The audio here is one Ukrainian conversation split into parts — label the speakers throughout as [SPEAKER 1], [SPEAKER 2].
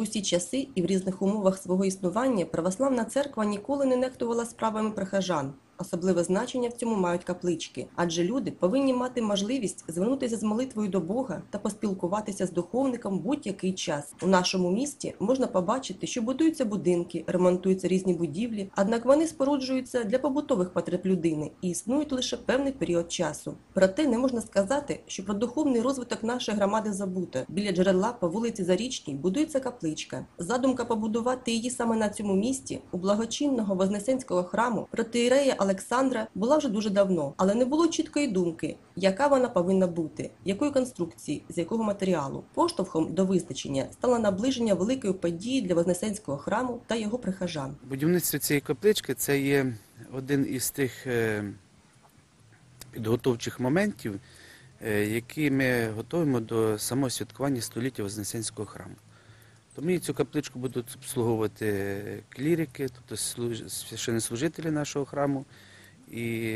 [SPEAKER 1] усі часи і в різних умовах свого існування православна церква ніколи не нехтувала справами прихожан. Особливе значення в цьому мають каплички, адже люди повинні мати можливість звернутися з молитвою до Бога та поспілкуватися з духовником будь-який час. У нашому місті можна побачити, що будуються будинки, ремонтуються різні будівлі, однак вони споруджуються для побутових потреб людини і існують лише певний період часу. Проте не можна сказати, що про духовний розвиток нашої громади забуто. Біля джерела по вулиці Зарічній будується капличка. Задумка побудувати її саме на цьому місці у благочинного Вознесенського храму протиєрея Олександра була вже дуже давно, але не було чіткої думки, яка вона повинна бути, якої конструкції, з якого матеріалу. Поштовхом до визначення стало наближення великої події для Вознесенського храму та його прихожан.
[SPEAKER 2] Будівництво цієї каплички це є один із тих е, підготовчих моментів, е, які ми готуємо до самого святкування століття Вознесенського храму. Тому цю капличку будуть обслуговувати клірики, тобто служ- священнослужителі нашого храму і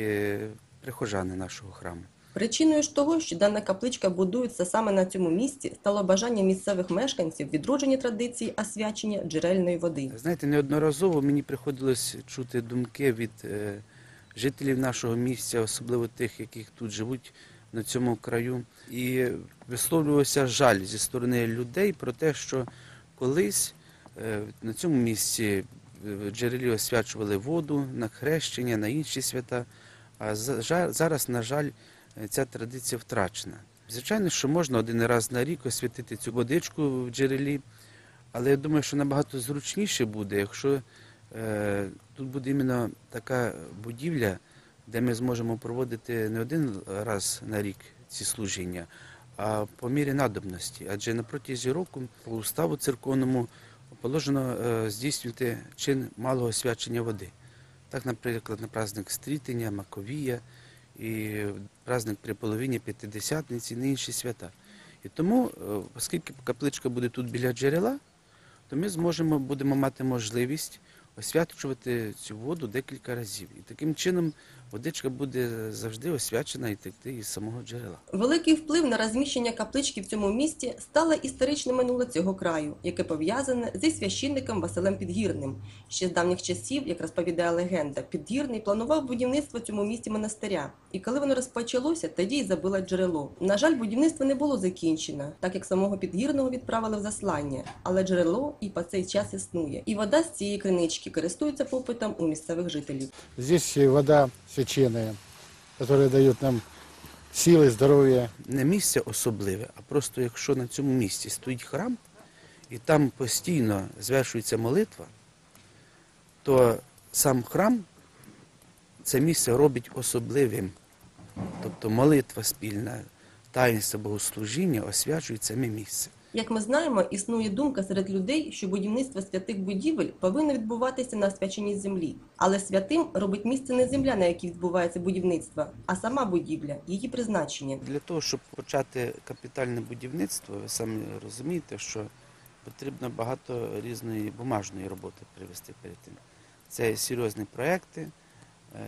[SPEAKER 2] прихожани нашого храму.
[SPEAKER 1] Причиною ж того, що дана капличка будується саме на цьому місці, стало бажання місцевих мешканців відродження традиції освячення джерельної води.
[SPEAKER 2] Знаєте, неодноразово мені приходилось чути думки від е, жителів нашого місця, особливо тих, яких тут живуть на цьому краю. І висловлювався жаль зі сторони людей про те, що колись е, на цьому місці е, джерелі освячували воду на хрещення, на інші свята. А зараз, на жаль, е, ця традиція втрачена. Звичайно, що можна один раз на рік освятити цю водичку в джерелі, але я думаю, що набагато зручніше буде, якщо тут буде іменно така будівля, де ми зможемо проводити не один раз на рік ці служіння, а по мірі надобності. Адже на протязі року по уставу церковному положено е, здійснювати чин малого освячення води. Так, наприклад, на праздник Стрітення, Маковія і праздник при половині П'ятидесятниці, і інші свята. І тому, е, оскільки капличка буде тут біля джерела, то ми зможемо будемо мати можливість освячувати цю воду декілька разів. І таким чином водичка буде завжди освячена і текти із самого джерела.
[SPEAKER 1] Великий вплив на розміщення каплички в цьому місті стало історичне минуле цього краю, яке пов'язане зі священником Василем Підгірним. Ще з давніх часів, як розповідає легенда, Підгірний планував будівництво в цьому місті монастиря. І коли воно розпочалося, тоді й забило джерело. На жаль, будівництво не було закінчено, так як самого Підгірного відправили в заслання. Але джерело і по цей час існує. І вода з цієї кринички користується попитом у місцевих жителів.
[SPEAKER 3] Здесь вода священная, которая дает нам силы, здоровье.
[SPEAKER 2] Не місце особливе, а просто якщо на цьому місці стоїть храм, і там постійно звершується молитва, то сам храм це місце робить особливим. Тобто молитва спільна, таїнство богослужіння освячують саме місце.
[SPEAKER 1] Як ми знаємо, існує думка серед людей, що будівництво святих будівель повинно відбуватися на освяченій землі. Але святим робить місце не земля, на якій відбувається будівництво, а сама будівля, її призначення.
[SPEAKER 2] Для того, щоб почати капітальне будівництво, ви самі розумієте, що потрібно багато різної бумажної роботи привести перед тим. Це серйозні проекти,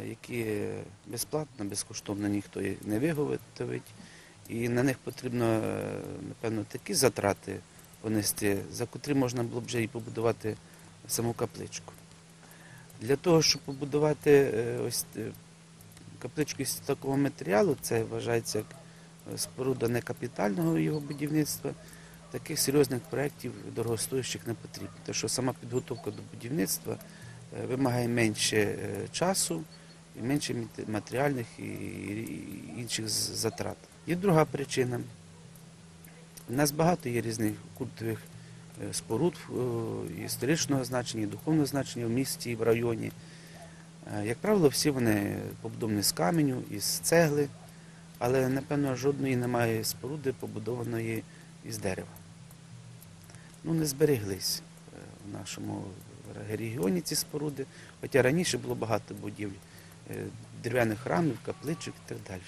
[SPEAKER 2] е, які безплатно, безкоштовно ніхто їх не виготовить. І на них потрібно, е, напевно, такі затрати понести, за котрі можна було б вже і побудувати саму капличку. Для того, щоб побудувати е, ось е, капличку із такого матеріалу, це вважається як споруда не капітального його будівництва, таких серйозних проєктів дорогостоящих не потрібно. Тому що сама підготовка до будівництва вимагає менше часу і менше матеріальних і інших затрат. Є друга причина. У нас багато є різних культових е, споруд е, історичного значення, і духовного значення в місті і в районі. Е, Як правило, всі вони побудовані з каменю, із цегли, але, напевно, жодної немає споруди, побудованої із дерева. Ну, не збереглись в нашому регіоні ці споруди, хоча раніше було багато будівель, дерев'яних храмів, капличок і так далі.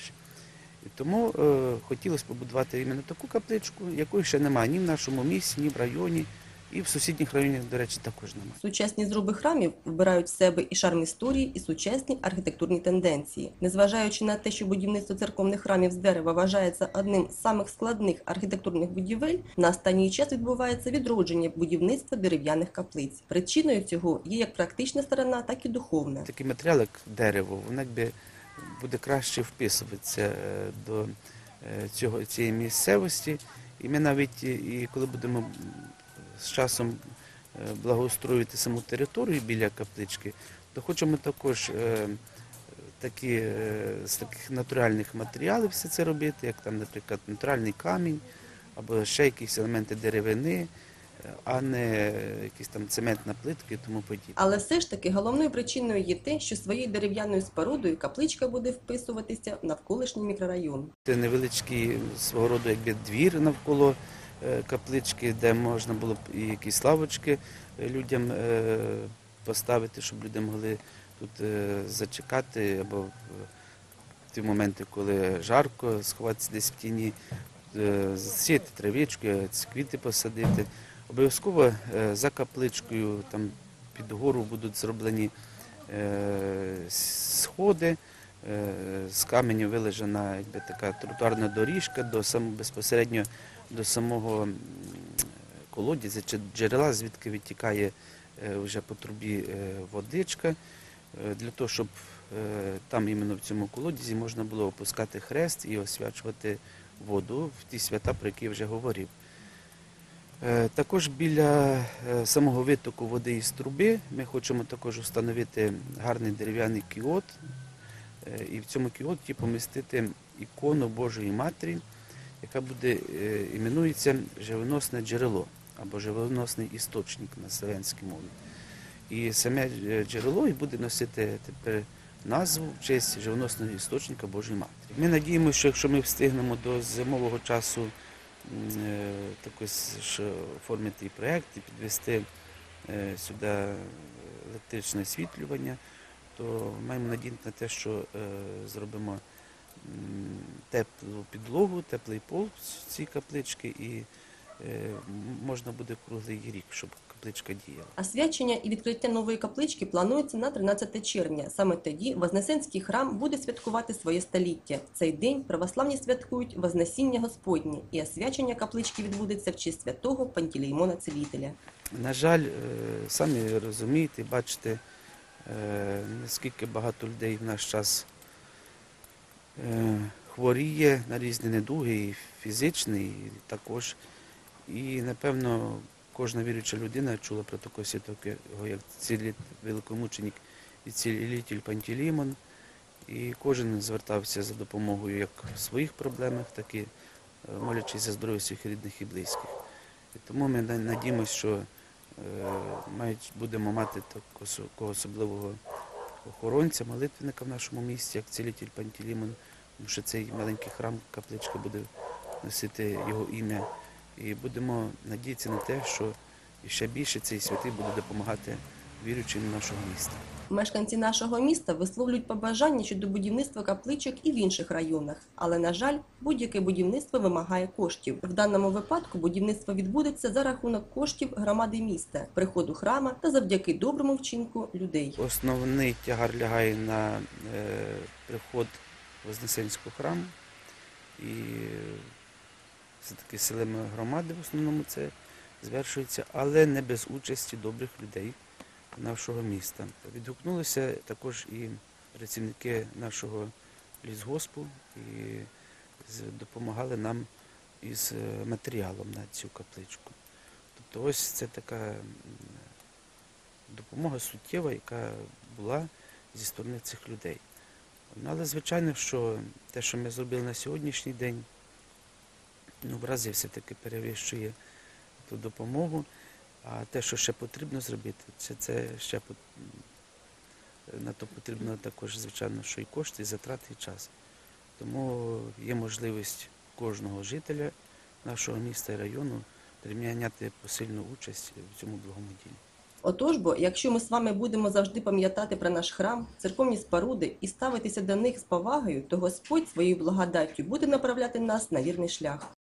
[SPEAKER 2] І тому е, хотілося побудувати іменно таку капличку, якої ще немає ні в нашому місті, ні в районі, І в сусідніх районах, до речі, також немає.
[SPEAKER 1] Сучасні зруби храмів вбирають в себе і шарм історії, і сучасні архітектурні тенденції. Незважаючи на те, що будівництво церковних храмів з дерева вважається одним з самих складних архітектурних будівель, на останній час відбувається відродження будівництва дерев'яних каплиць. Причиною цього є як практична сторона, так і духовна.
[SPEAKER 2] Такий матеріал, як дерево, воно якби буде краще вписуватися е, до е, цього, цієї місцевості. І ми навіть, і- і коли будемо з часом е, благоустроювати саму територію біля каплички, то хочемо також е, такі, е, з таких натуральних матеріалів все це робити, як там, наприклад, натуральний камінь або ще якісь елементи деревини, е, а не якісь там цементна плитка і тому подібне.
[SPEAKER 1] Але все ж таки головною причиною є те, що своєю дерев'яною спорудою капличка буде вписуватися в навколишній мікрорайон.
[SPEAKER 2] Це невеличкий свого роду якби двір навколо е, каплички, де можна було б і якісь лавочки е, людям е, поставити, щоб люди могли тут зачекати або в ті моменти, коли жарко, сховатися десь в тіні, засіяти травичку, ці квіти посадити. Обов'язково е, за капличкою там під гору будуть зроблені е, сходи. Е, З каменю вилежена якби, така тротуарна доріжка до сам, безпосередньо до самого колодязя чи джерела, звідки відтікає е, вже по трубі водичка, для того, щоб там іменно в цьому колодязі можна було опускати хрест і освячувати воду в ті свята, про які я вже говорив. Е, Також біля е, самого витоку води із труби ми хочемо також встановити гарний дерев'яний кіот, Е, і в цьому кіоті помістити ікону Божої Матері, яка буде іменується живоносне джерело або живоносний істочник на славянській мові. І саме джерело буде носити тепер назву в честь живоносного істочника Божої Матері. Ми надіємося, що якщо ми встигнемо до зимового часу також оформити проєкт і підвести е, сюди електричне освітлювання, то маємо надію на те, що е, зробимо теплу підлогу, теплий пол цієї каплички, і е, можна буде круглий рік, щоб капличка діяла.
[SPEAKER 1] Освячення і відкриття нової каплички планується на 13 червня. Саме тоді Вознесенський храм буде святкувати своє століття. В цей день православні святкують Вознесіння Господнє, і освячення каплички відбудеться в честь святого Пантелеймона Целителя.
[SPEAKER 2] На жаль, е, самі розумієте, бачите, е, наскільки багато людей в наш час е, хворіє на різні недуги, і фізичні, і також. І, напевно, кожна віруюча людина чула про такого святого, як цілі великомученик і цілитель Пантелеймон. І кожен звертався за допомогою як в своїх проблемах, так і е, молячись за здоров'я своїх рідних і близьких. І тому ми на- надіємося, що е, будемо мати такого особливого охоронця, молитвенника в нашому місті, як цілитель Пантелеймон, тому що цей маленький храм, капличка буде носити його ім'я. І будемо надіятися на те, що ще більше цей святий буде допомагати віруючим нашого міста.
[SPEAKER 1] Мешканці нашого міста висловлюють побажання щодо будівництва капличок і в інших районах. Але, на жаль, будь-яке будівництво вимагає коштів. В даному випадку будівництво відбудеться за рахунок коштів громади міста, приходу храма та завдяки доброму вчинку людей.
[SPEAKER 2] Основний тягар лягає на е, приход Вознесенського храму. І все-таки силами громади в основному це звершується, але не без участі добрих людей нашого міста. Відгукнулися також і працівники нашого лісгоспу і допомагали нам із е, матеріалом на цю капличку. Тобто ось це така допомога суттєва, яка була зі сторони цих людей. Ну, але звичайно, що те, що ми зробили на сьогоднішній день, ну, в разі все-таки перевищує ту допомогу. А те, що ще потрібно зробити, це, це ще пот- на то потрібно також, звичайно, що і кошти, і затрати, і час. Тому є можливість кожного жителя нашого міста і району прийняти посильну участь в цьому благому ділі.
[SPEAKER 1] Отож бо, якщо ми з вами будемо завжди пам'ятати про наш храм, церковні споруди і ставитися до них з повагою, то Господь своєю благодаттю буде направляти нас на вірний шлях.